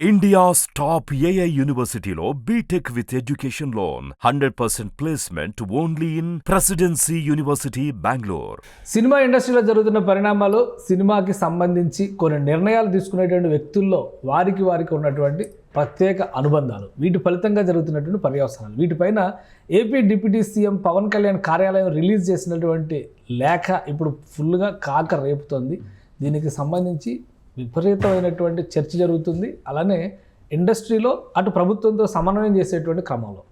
India's top AI యూనివర్సిటీలో BTech with education loan hundred percent placement only in Presidency university Bengaluru cinema ఇండస్ట్రీలో జరుగుతున్న పరిణామాలు సినిమాకి సంబంధించి కొన్ని నిర్ణయాలు తీసుకునేటువంటి వ్యక్తుల్లో వారికి వారికి ఉన్నటువంటి ప్రత్యేక అనుబంధాలు. వీటి ఫలితంగా జరుగుతున్నటువంటి పర్యవసానాలు. వీటిపైన AP deputy CM Pawan Kalyan కార్యాలయం రిలీజ్ చేసినటువంటి లేఖ ఇప్పుడు ఫుల్గా కాక రేపుతోంది దీనికి సంబంధించి విపరీతమైనటువంటి చర్చ జరుగుతుంది. అలానే ఇండస్ట్రీలో అటు ప్రభుత్వంతో సమన్వయం చేసేటువంటి క్రమంలో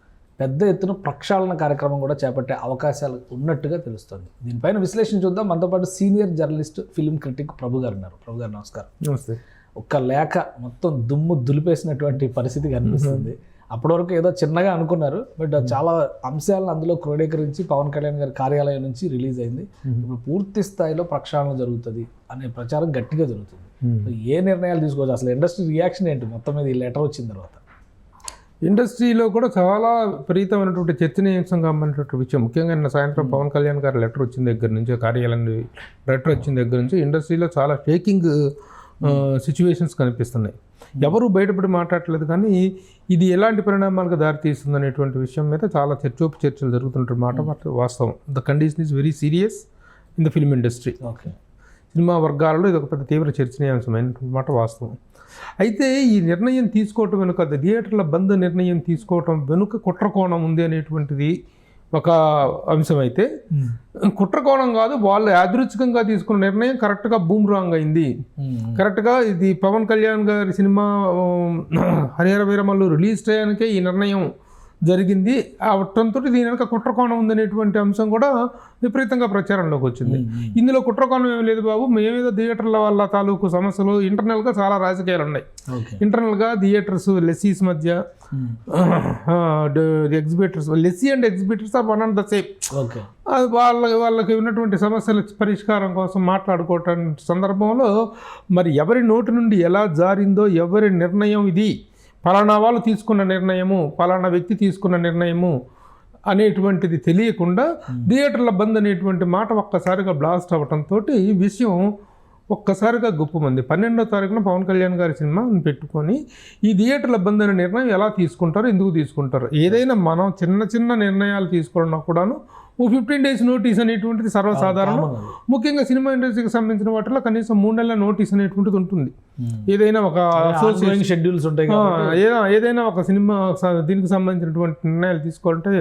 పెద్ద ఎత్తున ప్రక్షాళన కార్యక్రమం కూడా చేపట్టే అవకాశాలు ఉన్నట్టుగా తెలుస్తుంది. దీనిపైన విశ్లేషణ చూద్దాం. మనతో పాటు senior journalist film critic Prabhu garu ఉన్నారు. ప్రభు గారు నమస్కారం. నమస్తే. ఒక్క లేఖ మొత్తం దుమ్ము దులిపేసినటువంటి పరిస్థితి కనిపిస్తుంది. అప్పటి వరకు ఏదో చిన్నగా అనుకున్నారు. బట్ చాలా అంశాలను అందులో క్రోడీకరించి పవన్ కళ్యాణ్ గారి కార్యాలయం నుంచి రిలీజ్ అయింది. ఇప్పుడు పూర్తి స్థాయిలో ప్రక్షాళన జరుగుతుంది అనే ప్రచారం గట్టిగా జరుగుతుంది. ఏ నిర్ణయాలు తీసుకోవచ్చు? అసలు ఇండస్ట్రీ రియాక్షన్ ఏంటి? మొత్తం మీద ఈ లెటర్ వచ్చిన తర్వాత. ఇండస్ట్రీలో కూడా చాలా విపరీతమైనటువంటి చర్చనీయాంశంగా ఉన్నటువంటి విషయం. ముఖ్యంగా నిన్న సాయంత్రం పవన్ కళ్యాణ్ గారి లెటర్ వచ్చిన దగ్గర నుంచి కార్యాలయం లెటర్ వచ్చిన దగ్గర నుంచి ఇండస్ట్రీలో చాలా షేకింగ్ సిచ్యువేషన్స్ కనిపిస్తున్నాయి. ఎవరు బయటపడి మాట్లాడట్లేదు కానీ ఇది ఎలాంటి పరిణామాలకు దారితీస్తుంది అనేటువంటి విషయం మీద చాలా చర్చోపు చర్చలు జరుగుతున్న మాట వాస్తవం. The condition is very serious in the film industry okay cinema వర్గాలలో ఇది ఒక పెద్ద తీవ్ర చర్చనీయాంశమైనటువంటి మాట వాస్తవం. అయితే ఈ నిర్ణయం తీసుకోవటం వెనుక థియేటర్ల బంద్ నిర్ణయం తీసుకోవటం వెనుక కుట్రకోణం ఉంది అనేటువంటిది ఒక అంశం అయితే కుట్రకోణం కాదు వాళ్ళు యాదృచ్ఛికంగా తీసుకున్న నిర్ణయం కరెక్ట్గా బూమ్ రాంగ్ అయింది కరెక్ట్గా ఇది పవన్ కళ్యాణ్ గారి సినిమా హరిహర వీరమల్లు రిలీజ్ టయానికే ఈ నిర్ణయం జరిగింది. అవటంతో దీని వెనక కుట్రకోణం ఉందనేటువంటి అంశం కూడా విపరీతంగా ప్రచారంలోకి వచ్చింది. ఇందులో కుట్రకోణం ఏమి లేదు బాబు. మేమేదో థియేటర్ల వాళ్ళ తాలూకు సమస్యలు ఇంటర్నల్గా చాలా రాజకీయాలు ఉన్నాయి. ఇంటర్నల్గా థియేటర్స్ లెస్సీస్ మధ్య exhibitors lessee and exhibitors are one and the same. అది వాళ్ళ వాళ్ళకి ఉన్నటువంటి సమస్యల పరిష్కారం కోసం మాట్లాడుకోవటం సందర్భంలో మరి ఎవరి నోటి నుండి ఎలా జారిందో ఎవరి నిర్ణయం ఇది? ఫలానా వాళ్ళు తీసుకున్న నిర్ణయము ఫలానా వ్యక్తి తీసుకున్న నిర్ణయము అనేటువంటిది తెలియకుండా థియేటర్ల బంద్ అనేటువంటి మాట ఒక్కసారిగా బ్లాస్ట్ అవ్వటంతో ఈ విషయం ఒక్కసారిగా గుప్పమంది. పన్నెండో తారీఖున పవన్ కళ్యాణ్ గారి సినిమాని పెట్టుకొని ఈ థియేటర్ల బంద్ అనే నిర్ణయం ఎలా తీసుకుంటారో ఎందుకు తీసుకుంటారు ఏదైనా మనం చిన్న చిన్న నిర్ణయాలు తీసుకోవడం కూడాను ఓ ఫిఫ్టీన్ డేస్ నోటీస్ అనేటువంటిది సర్వసాధారణం. ముఖ్యంగా సినిమా ఇండస్ట్రీకి సంబంధించిన వాటిలో కనీసం మూడు నెలల నోటీస్ అనేటువంటిది ఉంటుంది. ఏదైనా ఒక అసోసియేషన్ షెడ్యూల్స్ ఉంటాయి ఏదైనా ఏదైనా ఒక సినిమా దీనికి సంబంధించినటువంటి నిర్ణయాలు తీసుకోవాలంటే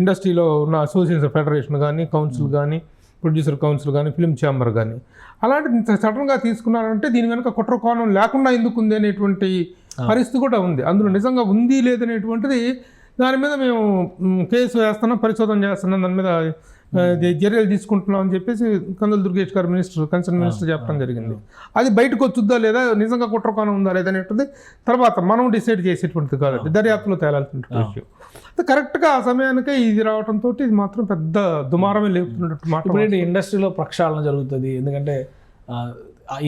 ఇండస్ట్రీలో ఉన్న అసోసియేషన్ ఫెడరేషన్ కానీ కౌన్సిల్ కానీ ప్రొడ్యూసర్ కౌన్సిల్ కానీ ఫిల్మ్ ఛాంబర్ కానీ అలాంటి సడన్గా తీసుకున్నారంటే దీని వెనక కుట్ర కోణం లేకుండా ఎందుకు ఉంది అనేటువంటి పరిస్థితి కూడా ఉంది. అందులో నిజంగా ఉంది లేదనేటువంటిది దాని మీద మేము కేసు వేస్తున్నాం పరిశోధన చేస్తున్నాం దాని మీద చర్యలు తీసుకుంటున్నాం అని చెప్పేసి కందుల దుర్గేష్ గారు మినిస్టర్ కన్సర్న్ మినిస్టర్ చెప్పడం జరిగింది. అది బయటకు వచ్చుద్దా లేదా నిజంగా కుట్రకోణం ఉందా లేదా అనేటువంటిది తర్వాత మనం డిసైడ్ చేసేటువంటిది కాదు దర్యాప్తులో తేలాల్సినటువంటి విషయం. కరెక్ట్గా ఆ సమయానికే ఇది రావడంతో ఇది మాత్రం పెద్ద దుమారమే లేపుతున్నట్టు మాట ఇండస్ట్రీలో ప్రక్షాళన జరుగుతుంది ఎందుకంటే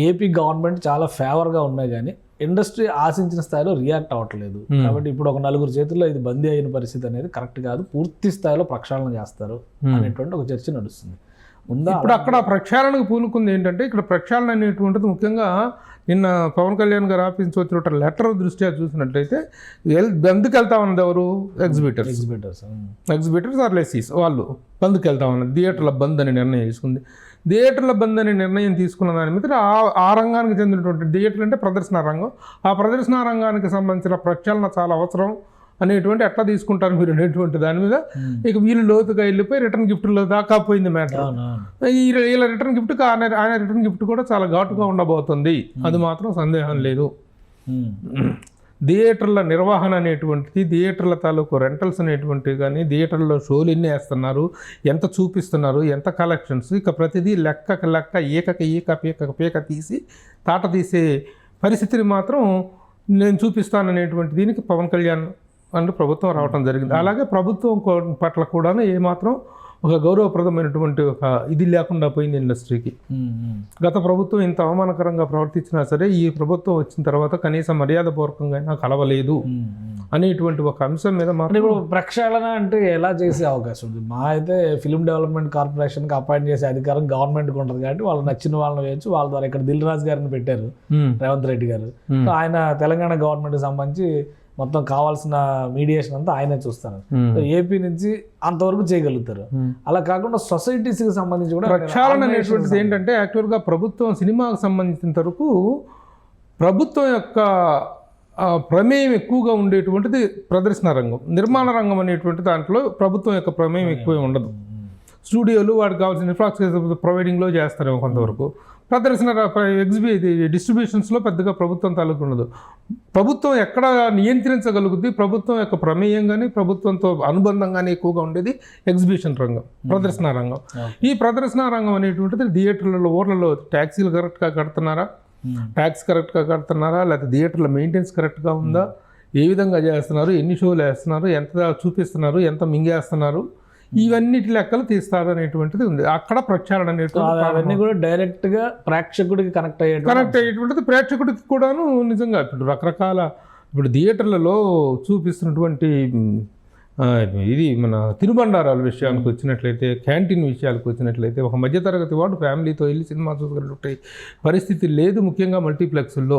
ఏపీ గవర్నమెంట్ చాలా ఫేవర్గా ఉన్నాయి కానీ ఇండస్ట్రీ ఆశించిన స్థాయిలో రియాక్ట్ అవ్వట్లేదు. కాబట్టి ఇప్పుడు ఒక నలుగురు చేతుల్లో ఇది బందీ అయిన పరిస్థితి అనేది కరెక్ట్ కాదు. పూర్తి స్థాయిలో ప్రక్షాళన చేస్తారు అనేటువంటి ఒక చర్చ నడుస్తుంది. ఉందా ఇప్పుడు అక్కడ ప్రక్షాళనకు పూనుకుంది ఏంటంటే ఇక్కడ ప్రక్షాళన అనేటువంటిది ముఖ్యంగా నిన్న పవన్ కళ్యాణ్ గారు ఆఫీస్ నుంచి వచ్చిన లెటర్ దృష్ట్యా చూసినట్లయితే బంద్కి వెళ్తామన్నది ఎవరు? Exhibitors exhibitors exhibitors or lessees వాళ్ళు బంద్కి వెళ్తామన్నది థియేటర్ల బంద్ అని నిర్ణయం తీసుకుంది థియేటర్ల బంద్ అనే నిర్ణయం తీసుకున్న దాని మీద ఆ ఆ రంగానికి చెందినటువంటి థియేటర్ అంటే ప్రదర్శన రంగం. ఆ ప్రదర్శన రంగానికి సంబంధించిన ప్రక్షాళన చాలా అవసరం అనేటువంటి ఎట్లా తీసుకుంటారు మీరు అనేటువంటి దాని మీద ఇక వీళ్ళు లోతుగా వెళ్ళిపోయి రిటర్న్ గిఫ్ట్లో దాకా పోయింది మ్యాటర్. వీళ్ళ రిటర్న్ గిఫ్ట్ ఆయన ఆయన రిటర్న్ గిఫ్ట్ కూడా చాలా ఘాటుగా ఉండబోతుంది. అది మాత్రం సందేహం లేదు. థియేటర్ల నిర్వహణ అనేటువంటిది థియేటర్ల తాలూకు రెంటల్స్ అనేటువంటివి కానీ థియేటర్లో షోలు ఎన్ని వేస్తున్నారు ఎంత చూపిస్తున్నారు ఎంత కలెక్షన్స్ ఇక ప్రతిదీ లెక్కక లెక్క ఏకక ఏక పీక పీక తీసి తాట తీసే పరిస్థితిని మాత్రం నేను చూపిస్తాననేటువంటి దీనికి పవన్ కళ్యాణ్ అంటే ప్రభుత్వం రావటం జరిగింది. అలాగే ప్రభుత్వం పట్ల కూడా ఏమాత్రం ఒక గౌరవప్రదమైనటువంటి ఒక ఇది లేకుండా పోయింది ఇండస్ట్రీకి. గత ప్రభుత్వం ఇంత అవమానకరంగా ప్రవర్తించినా సరే ఈ ప్రభుత్వం వచ్చిన తర్వాత కనీసం మర్యాదపూర్వకంగా అయినా కలవలేదు అనేటువంటి ఒక అంశం మీద మాత్రం ఇప్పుడు ప్రక్షాళన అంటే ఎలా చేసే అవకాశం ఉంది? మా అయితే ఫిల్మ్ డెవలప్మెంట్ కార్పొరేషన్కి అపాయింట్ చేసే అధికారం గవర్నమెంట్కి ఉంటుంది కాబట్టి వాళ్ళు నచ్చిన వాళ్ళని వేయచ్చు. వాళ్ళ ద్వారా ఇక్కడ దిల్ రాజు గారిని పెట్టారు రేవంత్ రెడ్డి గారు. ఆయన తెలంగాణ గవర్నమెంట్కి సంబంధించి మొత్తం కావాల్సిన మీడియేషన్ అంతా ఆయనే చూస్తారు. ఏపీ నుంచి అంతవరకు చేయగలుగుతారు. అలా కాకుండా సొసైటీస్కి సంబంధించి కూడా ప్రక్షాళన అనేటువంటిది ఏంటంటే యాక్చువల్గా ప్రభుత్వం సినిమాకు సంబంధించినంత వరకు ప్రభుత్వం యొక్క ప్రమేయం ఎక్కువగా ఉండేటువంటిది ప్రదర్శన రంగం నిర్మాణ రంగం అనేటువంటి దాంట్లో ప్రభుత్వం యొక్క ప్రమేయం ఎక్కువ ఉండదు. స్టూడియోలు వాటికి కావాల్సిన ఇన్ఫ్రాస్ట్రక్చర్ ప్రొవైడింగ్లో చేస్తారు కొంతవరకు. ప్రదర్శన ఎగ్జిబి డిస్ట్రిబ్యూషన్స్లో పెద్దగా ప్రభుత్వం తాలూకు ఉండదు. ప్రభుత్వం ఎక్కడ నియంత్రించగలుగుద్ది? ప్రభుత్వం యొక్క ప్రమేయం కానీ ప్రభుత్వంతో అనుబంధం కానీ ఎక్కువగా ఉండేది ఎగ్జిబిషన్ రంగం ప్రదర్శన రంగం. ఈ ప్రదర్శన రంగం అనేటువంటిది థియేటర్లలో ఊర్లలో ట్యాక్సీలు కరెక్ట్గా కడుతున్నారా? ట్యాక్స్ కరెక్ట్గా కడుతున్నారా? లేకపోతే థియేటర్ల మెయింటెనెన్స్ కరెక్ట్గా ఉందా? ఏ విధంగా చేస్తున్నారు? ఎన్ని షోలు వేస్తున్నారు? ఎంత చూపిస్తున్నారు? ఎంత మింగేస్తున్నారు? ఇవన్నిటి లెక్కలు తీస్తారు అనేటువంటిది ఉంది. అక్కడ ప్రక్షాళన అనేటువంటిది అవన్నీ కూడా డైరెక్ట్గా ప్రేక్షకుడికి కనెక్ట్ అయ్యేట కనెక్ట్ అయ్యేటువంటిది ప్రేక్షకుడికి కూడాను నిజంగా. ఇప్పుడు రకరకాల ఇప్పుడు థియేటర్లలో చూపిస్తున్నటువంటి ఇది మన తినుబండారాల విషయానికి వచ్చినట్లయితే క్యాంటీన్ విషయాలకు వచ్చినట్లయితే ఒక మధ్యతరగతి వాడు ఫ్యామిలీతో వెళ్ళి సినిమా చూసుకున్నట్టు పరిస్థితి లేదు ముఖ్యంగా మల్టీప్లెక్స్ల్లో.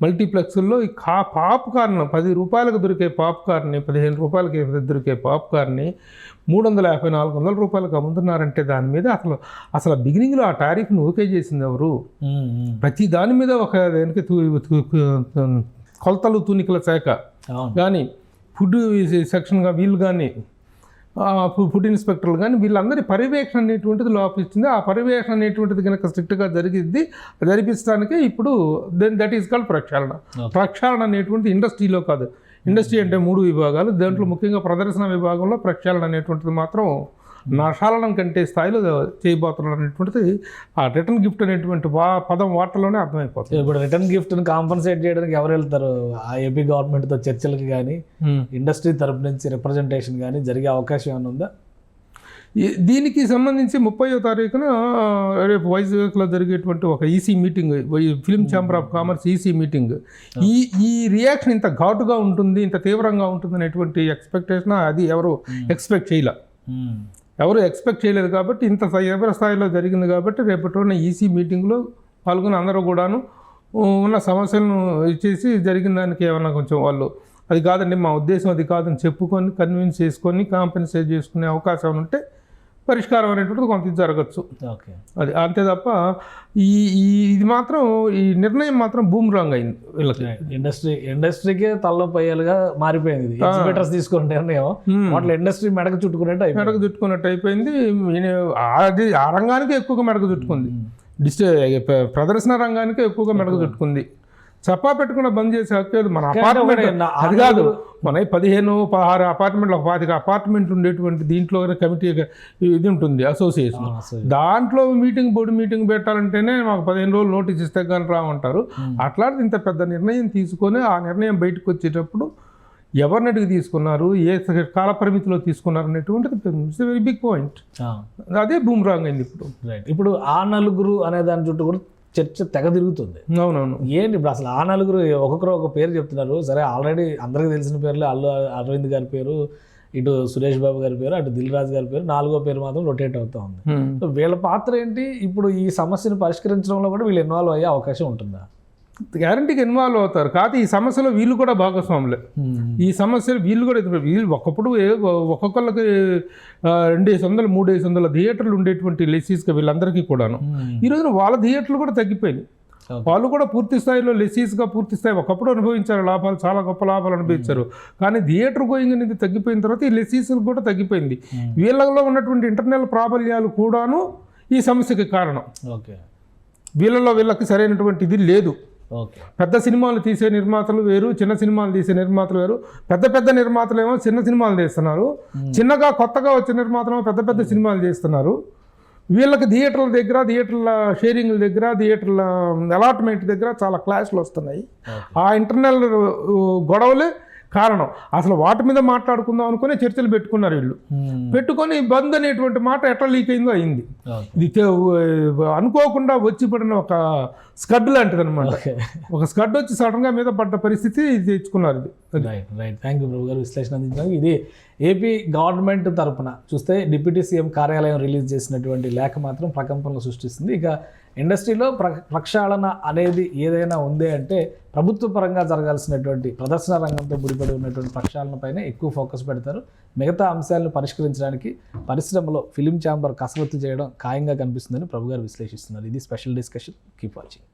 మల్టీప్లెక్స్ల్లో ఈ కా పాప్కార్న్ పది రూపాయలకు దొరికే పాప్కార్న్ని పదిహేను రూపాయలకి దొరికే పాప్కార్న్ని మూడు వందల యాభై నాలుగు వందల రూపాయలకు అమ్ముతున్నారంటే దాని మీద అసలు అసలు బిగినింగ్లో ఆ టారిఫ్ను ఓకే చేసింది ఎవరు? ప్రతి దాని మీద ఒక దానికి కొలతలు తూనికల శాఖ. కానీ ఫుడ్ సెక్షన్గా వీళ్ళు కానీ ఫుడ్ ఇన్స్పెక్టర్లు కానీ వీళ్ళందరి పర్యవేక్షణ అనేటువంటిది లోపించింది ఆ పర్యవేక్షణ అనేటువంటిది కనుక స్ట్రిక్ట్గా జరిగిద్ది జరిపించడానికే ఇప్పుడు దెన్ దట్ ఈస్ కాల్డ్ ప్రక్షాళన. ప్రక్షాళన అనేటువంటిది ఇండస్ట్రీలో కాదు. ఇండస్ట్రీ అంటే మూడు విభాగాలు. దాంట్లో ముఖ్యంగా ప్రదర్శన విభాగంలో ప్రక్షాళన అనేటువంటిది మాత్రం నషాలనం కంటే స్థాయిలో చేయబోతున్నారు అనేటువంటిది ఆ రిటర్న్ గిఫ్ట్ అనేటువంటి వా పదం వాటర్లోనే అర్థమైపోతుంది. ఇప్పుడు రిటర్న్ గిఫ్ట్ని కాంపన్సేట్ చేయడానికి ఎవరు వెళ్తారు? ఆ ఏపీ గవర్నమెంట్తో చర్చలకి కానీ ఇండస్ట్రీ తరపు నుంచి రిప్రజెంటేషన్ కానీ జరిగే అవకాశం ఏమైనా ఉందా? దీనికి సంబంధించి ముప్పయో తారీఖున రేపు వైజాగ్లో జరిగేటువంటి ఒక EC meeting film chamber of commerce EC meeting. ఈ ఈ రియాక్షన్ ఇంత ఘాటుగా ఉంటుంది ఇంత తీవ్రంగా ఉంటుంది అనేటువంటి ఎక్స్పెక్టేషన్ అది ఎవరు ఎక్స్పెక్ట్ చేయలే. ఎవరు ఎక్స్పెక్ట్ చేయలేదు కాబట్టి ఇంత తీవ్ర స్థాయిలో జరిగింది కాబట్టి రేపటి ఉన్న ఈసీ మీటింగ్లో పాల్గొని అందరూ కూడాను ఉన్న సమస్యలను ఇచ్చేసి జరిగిన దానికి ఏమన్నా కొంచెం వాళ్ళు అది కాదండి మా ఉద్దేశం అది కాదని చెప్పుకొని కన్విన్స్ చేసుకొని కాంపెన్సేట్ చేసుకునే అవకాశం ఉంటే పరిష్కారం అనేటువంటిది కొంత జరగచ్చు. ఓకే. అది అంతే తప్ప ఈ ఈ ఇది మాత్రం ఈ నిర్ణయం మాత్రం బూమ్ రాంగ్ అయింది వీళ్ళకి. ఇండస్ట్రీ ఇండస్ట్రీకే తలనొప్పి అయ్యేలుగా మారిపోయింది ఇది. ఎగ్జిబిటర్స్ తీసుకున్న నిర్ణయం. Hmm. వాటిలో ఇండస్ట్రీ మెడకు చుట్టుకున్నట్టు అయిపోయింది. మెడకు చుట్టుకున్నట్టు అయిపోయింది. అది ఆ రంగానికి ఎక్కువగా మెడకు చుట్టుకుంది. డిస్ట్ ప్రదర్శన రంగానికి ఎక్కువగా మెడకు చుట్టుకుంది. చప్పా పెట్టకుండా బంద్ చేసే హక్కు. మన అపార్ట్మెంట్ అది కాదు. మన పదిహేను పదహారు అపార్ట్మెంట్లు ఒక పాతిక అపార్ట్మెంట్ ఉండేటువంటి దీంట్లో కమిటీ ఇది ఉంటుంది అసోసియేషన్. దాంట్లో మీటింగ్ బోర్డు మీటింగ్ పెట్టాలంటేనే మాకు పదిహేను రోజులు నోటీస్ ఇస్తే కానీ రామంటారు. అట్లాంటిది ఇంత పెద్ద నిర్ణయం తీసుకొని ఆ నిర్ణయం బయటకు వచ్చేటప్పుడు ఎవరిని అడిగి తీసుకున్నారు ఏ కాల పరిమితిలో తీసుకున్నారు అనేటువంటిది వెరీ బిగ్ పాయింట్ అదే బూమ్రాంగ్ అయింది ఇప్పుడు. రైట్ ఇప్పుడు ఆ నలుగురు అనే దాని చుట్టూ కూడా చర్చ తెగ తిరుగుతుంది. అవునవును. ఏంటి ఇప్పుడు అసలు ఆ నలుగురు ఒక్కొక్కరు ఒక పేరు చెప్తున్నారు. సరే ఆల్రెడీ అందరికీ తెలిసిన పేర్లే అల్లు అరవింద్ గారి పేరు ఇటు సురేష్ బాబు గారి పేరు అటు దిల్ రాజు గారి పేరు నాలుగో పేరు మాత్రం రొటేట్ అవుతా ఉంది. వీళ్ళ పాత్ర ఏంటి? ఇప్పుడు ఈ సమస్యను పరిష్కరించడంలో కూడా వీళ్ళు ఇన్వాల్వ్ అయ్యే అవకాశం ఉంటుందా? గ్యారంటీకి ఇన్వాల్వ్ అవుతారు. కాకపోతే ఈ సమస్యలో వీళ్ళు కూడా భాగస్వాములే. ఈ సమస్యలు వీళ్ళు కూడా ఎదురు వీళ్ళు ఒకప్పుడు ఒక్కొక్కళ్ళకి రెండేసి వందలు మూడేసి వందల థియేటర్లు ఉండేటువంటి లెసీస్గా వీళ్ళందరికీ కూడాను. ఈ రోజున వాళ్ళ థియేటర్లు కూడా తగ్గిపోయినాయి. వాళ్ళు కూడా పూర్తి స్థాయిలో లెసీస్గా పూర్తి స్థాయి ఒకప్పుడు అనుభవించారు. లాభాలు చాలా గొప్ప లాభాలు అనుభవించారు. కానీ థియేటర్ గోయింగ్ అనేది తగ్గిపోయిన తర్వాత ఈ లెసీస్ కూడా తగ్గిపోయింది. వీళ్ళలో ఉన్నటువంటి ఇంటర్నల్ ప్రాబల్యాలు కూడాను ఈ సమస్యకి కారణం. ఓకే. వీళ్ళలో వీళ్ళకి సరైనటువంటి ఇది లేదు. పెద్ద సినిమాలు తీసే నిర్మాతలు వేరు చిన్న సినిమాలు తీసే నిర్మాతలు వేరు. పెద్ద పెద్ద నిర్మాతలు ఏమో చిన్న సినిమాలు తీస్తున్నారు. చిన్నగా కొత్తగా వచ్చే నిర్మాతలు పెద్ద పెద్ద సినిమాలు చేస్తున్నారు వీళ్ళకి థియేటర్ల దగ్గర థియేటర్ల షేరింగ్ల దగ్గర థియేటర్ల అలాట్మెంట్ దగ్గర చాలా క్లాష్లు వస్తున్నాయి. ఆ ఇంటర్నల్ గొడవలే కారణం. అసలు వాటి మీద మాట్లాడుకుందాం అనుకునే చర్చలు పెట్టుకున్నారు వీళ్ళు. పెట్టుకొని బంద్ అనేటువంటి మాట ఎట్లా లీక్ అయిందో అయింది. ఇది అనుకోకుండా వచ్చి పడిన ఒక స్కడ్ లాంటిది అనమాట ఒక స్కడ్ వచ్చి సడన్గా మీద పడ్డ పరిస్థితి ఇది తెచ్చుకున్నారు ఇది. Right right thank you Prabhu garu విశ్లేషణ అందించడానికి ఇది ఏపీ గవర్నమెంట్ తరపున చూస్తే డిప్యూటీ సీఎం కార్యాలయం రిలీజ్ చేసినటువంటి లేఖ మాత్రం ప్రకంపనలు సృష్టిస్తుంది. ఇక ఇండస్ట్రీలో ప్ర ప్రక్షాళన అనేది ఏదైనా ఉంది అంటే ప్రభుత్వ పరంగా జరగాల్సినటువంటి ప్రదర్శన రంగంతో ముడిపడి ఉన్నటువంటి ప్రక్షాళనపైనే ఎక్కువ ఫోకస్ పెడతారు. మిగతా అంశాలను పరిష్కరించడానికి పరిశ్రమలో ఫిలిం ఛాంబర్ కసరత్తు చేయడం ఖాయంగా కనిపిస్తుందని ప్రభు గారు విశ్లేషిస్తున్నారు. ఇది స్పెషల్ డిస్కషన్ కీప్ వాచింగ్